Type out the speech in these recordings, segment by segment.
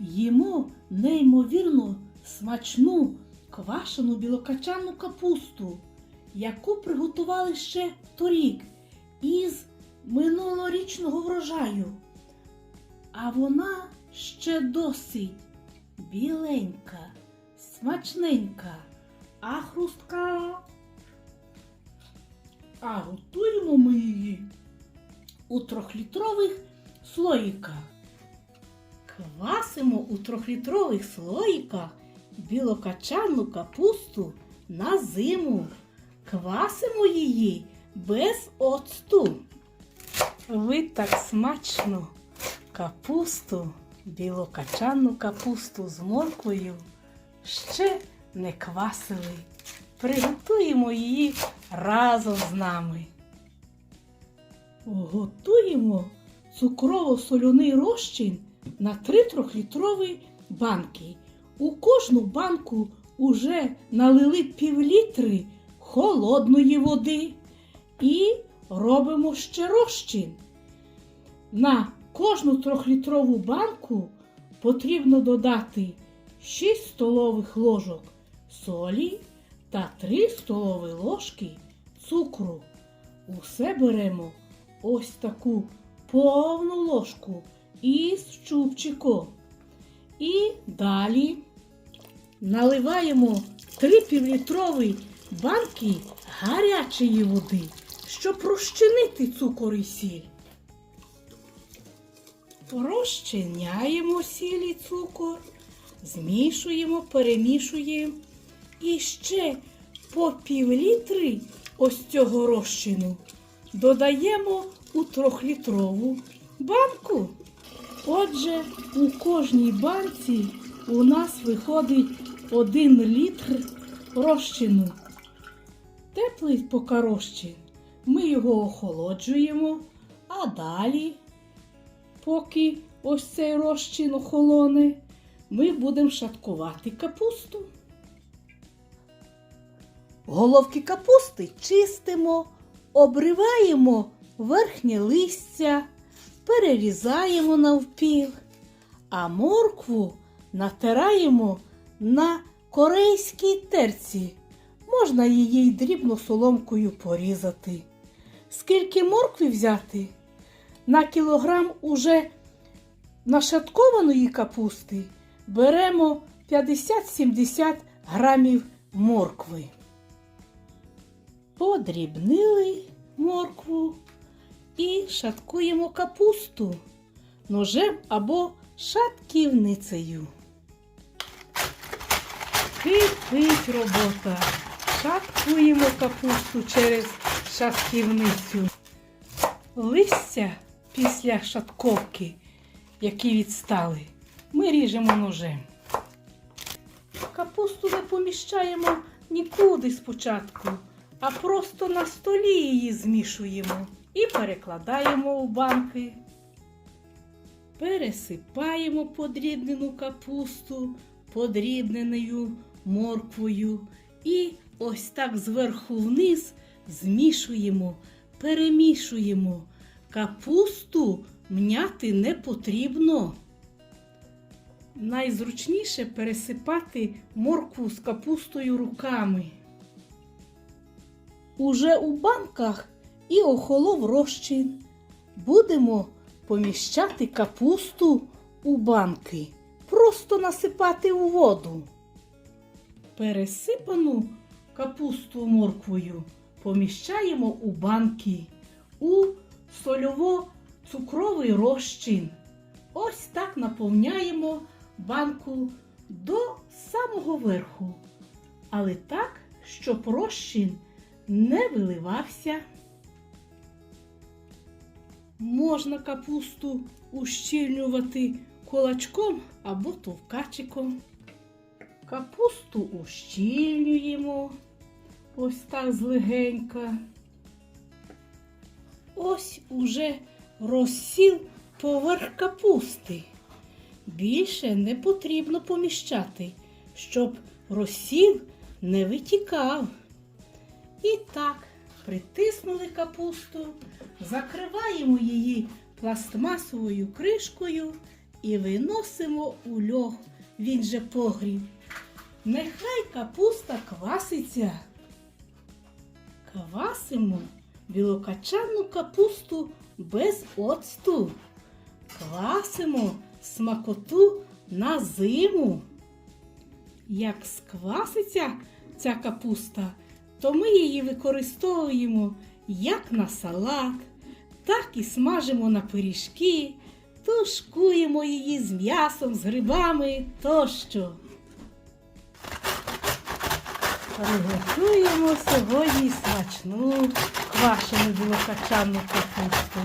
їмо неймовірно смачну квашену білокачану капусту, яку приготували ще торік із минулорічного врожаю. А вона ще досить біленька, смачненька, а хрустка. А готуємо ми її у трьохлітрових слоїках. Квасимо у трьохлітрових слоїках білокачану капусту на зиму. Квасимо її без оцту. Ви так смачно капусту, білокачану капусту з морквою ще не квасили. Приготуємо її разом з нами. Готуємо цукрово-соляний розчин на 3 трьохлітрові банки. У кожну банку уже налили півлітри холодної води і робимо ще розчин. На кожну трьохлітрову банку потрібно додати 6 столових ложок солі та 3 столові ложки цукру. Усе беремо ось таку повну ложку із чубчиком. І далі наливаємо 3 півлітрові банки гарячої води, щоб розчинити цукор і сіль. Розчиняємо сіль і цукор, змішуємо, перемішуємо і ще по півлітри ось цього розчину додаємо у трьохлітрову банку. Отже, у кожній банці у нас виходить один літр розчину. Теплий поки. Ми його охолоджуємо, а далі, поки ось цей розчин охолоне, ми будемо шаткувати капусту. Головки капусти чистимо, обриваємо верхнє листя, перерізаємо навпіл, а моркву натираємо на корейській терці. Можна її й дрібно соломкою порізати. Скільки моркви взяти? На кілограм уже нашаткованої капусти беремо 50-70 грамів моркви. Подрібнили моркву і шаткуємо капусту ножем або шатківницею. Кипить робота. Шаткуємо капусту через шатківницю. Листя після шатковки, які відстали, ми ріжемо ножем. Капусту не поміщаємо нікуди спочатку, а просто на столі її змішуємо і перекладаємо у банки. Пересипаємо подрібнену капусту подрібненою морквою і ось так зверху вниз змішуємо, перемішуємо. Капусту мняти не потрібно. Найзручніше пересипати моркву з капустою руками. Уже у банках і охолов розчин. Будемо поміщати капусту у банки, просто насипати у воду. Пересипану капусту морквою поміщаємо у банки, у сольово-цукровий розчин. Ось так наповняємо банку до самого верху, але так, щоб розчин не виливався. Можна капусту ущільнювати кулачком або товкачиком. Капусту ущільнюємо ось так злегенька. Ось уже розсіл поверх капусти. Більше не потрібно поміщати, щоб розсіл не витікав. І так, притиснули капусту, закриваємо її пластмасовою кришкою і виносимо у льох, він же погріб. Нехай капуста кваситься. Квасимо білокачану капусту без оцту. Квасимо смакоту на зиму. Як скваситься ця капуста, то ми її використовуємо як на салат, так і смажимо на пиріжки, тушкуємо її з м'ясом, з грибами тощо. Приготуємо сьогодні смачну квашену білокачану капусту.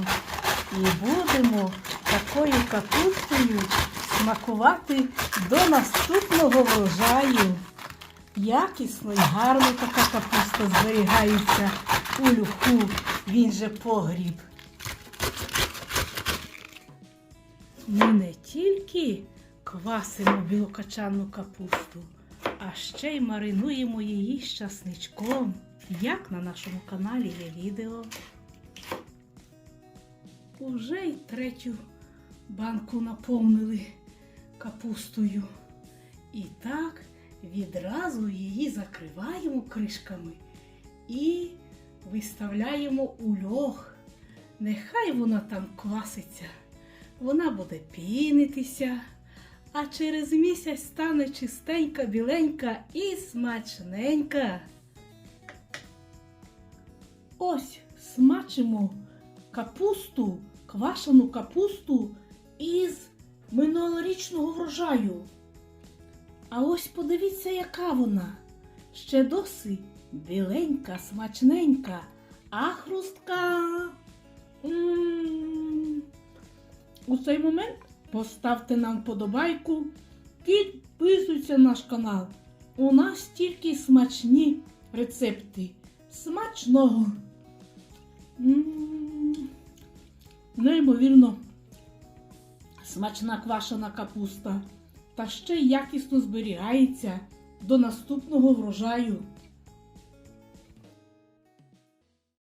І будемо такою капустою смакувати до наступного врожаю. Якісно і гарно така капуста зберігається у люху, він же погріб. Ми не тільки квасимо білокачану капусту, а ще й маринуємо її з часничком, як на нашому каналі є відео. Уже й третю банку наповнили капустою. І так відразу її закриваємо кришками і виставляємо у льох. Нехай вона там кваситься. Вона буде пінитися, а через місяць стане чистенька, біленька і смачненька. Ось смачимо капусту, квашену капусту із минулорічного врожаю. А ось подивіться, яка вона. Ще досі біленька, смачненька, а хрустка. М. У цей момент поставте нам вподобайку, підписуйся на наш канал. У нас тільки смачні рецепти. Смачного! М. Неймовірно смачна квашена капуста та ще якісно зберігається до наступного врожаю.